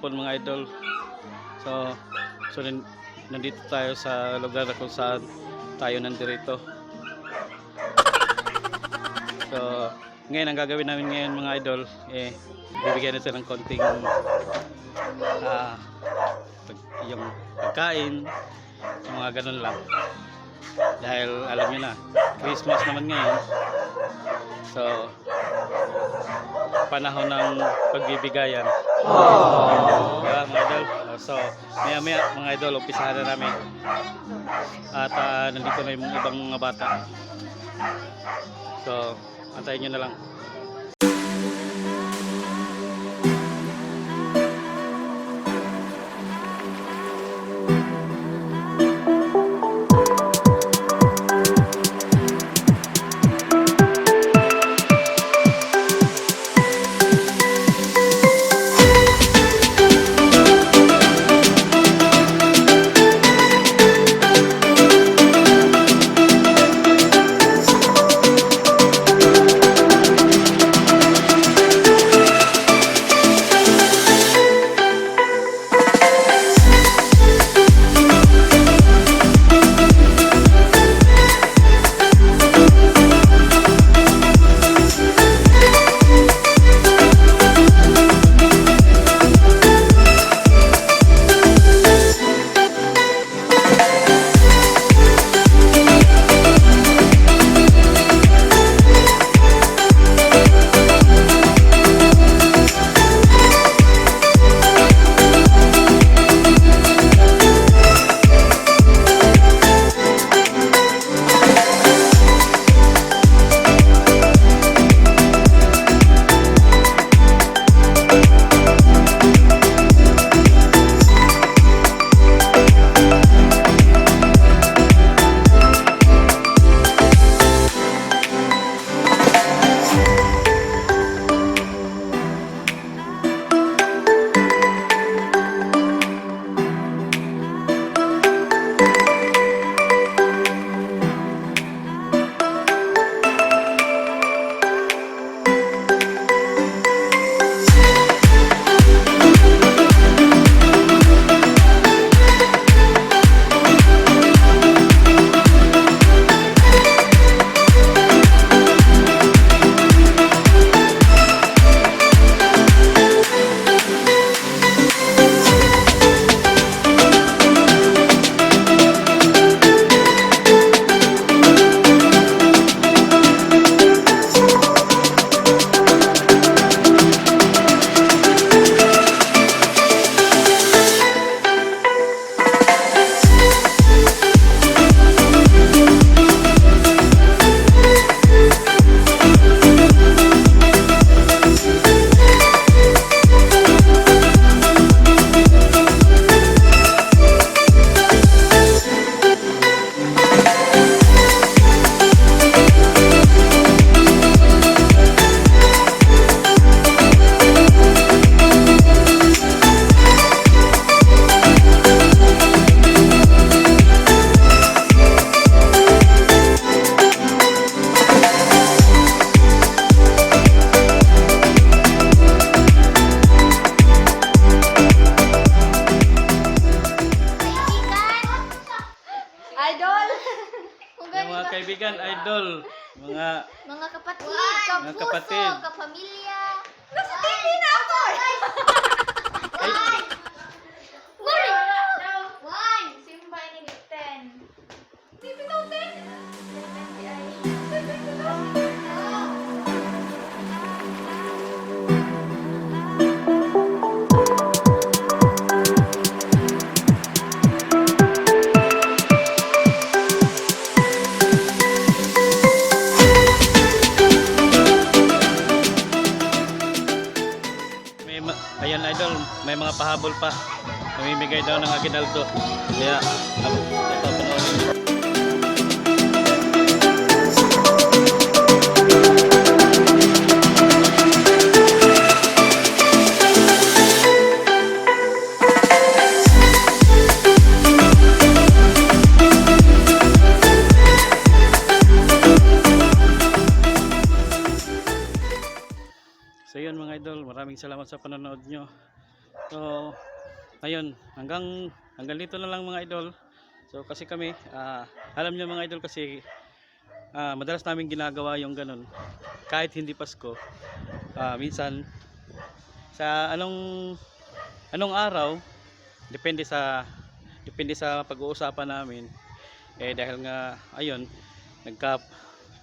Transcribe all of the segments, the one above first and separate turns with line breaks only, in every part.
hapon mga idol. So, so nandito tayo sa lugar na kung saan tayo nandirito. So, ngayon ang gagawin namin ngayon mga idol, eh, bibigyan natin ng konting ah, yung pagkain, yung mga ganun lang. Dahil alam niyo na, Christmas naman ngayon. So, panahon ng pagbibigayan. Diba mga idol? Oh, So, maya maya mga idol, umpisahan na namin. At ah, nandito na yung ibang mga bata. So, antayin nyo na lang. Mga kaibigan, idol, mga
Mga kapatid, kapuso,
kapatid.
kapamilya. Nasa TV na ako! One!
May ma- ayan idol, may mga pahabol pa. Namimigay daw ng aginaldo. Kaya, idol, maraming salamat sa panonood nyo. So, ayun, hanggang hanggang dito na lang mga idol. So, kasi kami, ah, alam niyo mga idol kasi ah, madalas namin ginagawa yung ganun. Kahit hindi Pasko, ah, minsan sa anong anong araw, depende sa depende sa pag-uusapan namin. Eh dahil nga ayun, nagka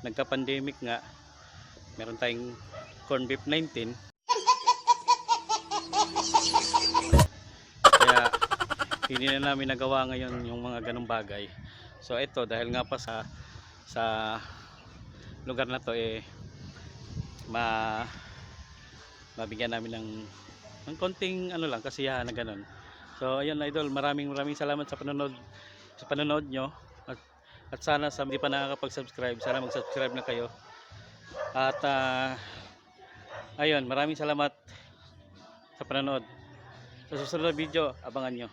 nagka-pandemic nga, meron tayong corn beef 19 hindi na namin nagawa ngayon yung mga ganong bagay. So ito dahil nga pa sa sa lugar na to eh ma mabigyan namin ng ng konting ano lang kasiyahan na ganun. So ayun idol, maraming maraming salamat sa panonood sa panonood nyo at, at sana sa hindi pa nakakapag-subscribe, sana mag-subscribe na kayo. At ah, ayun, maraming salamat sa panonood. Sa susunod na video, abangan nyo.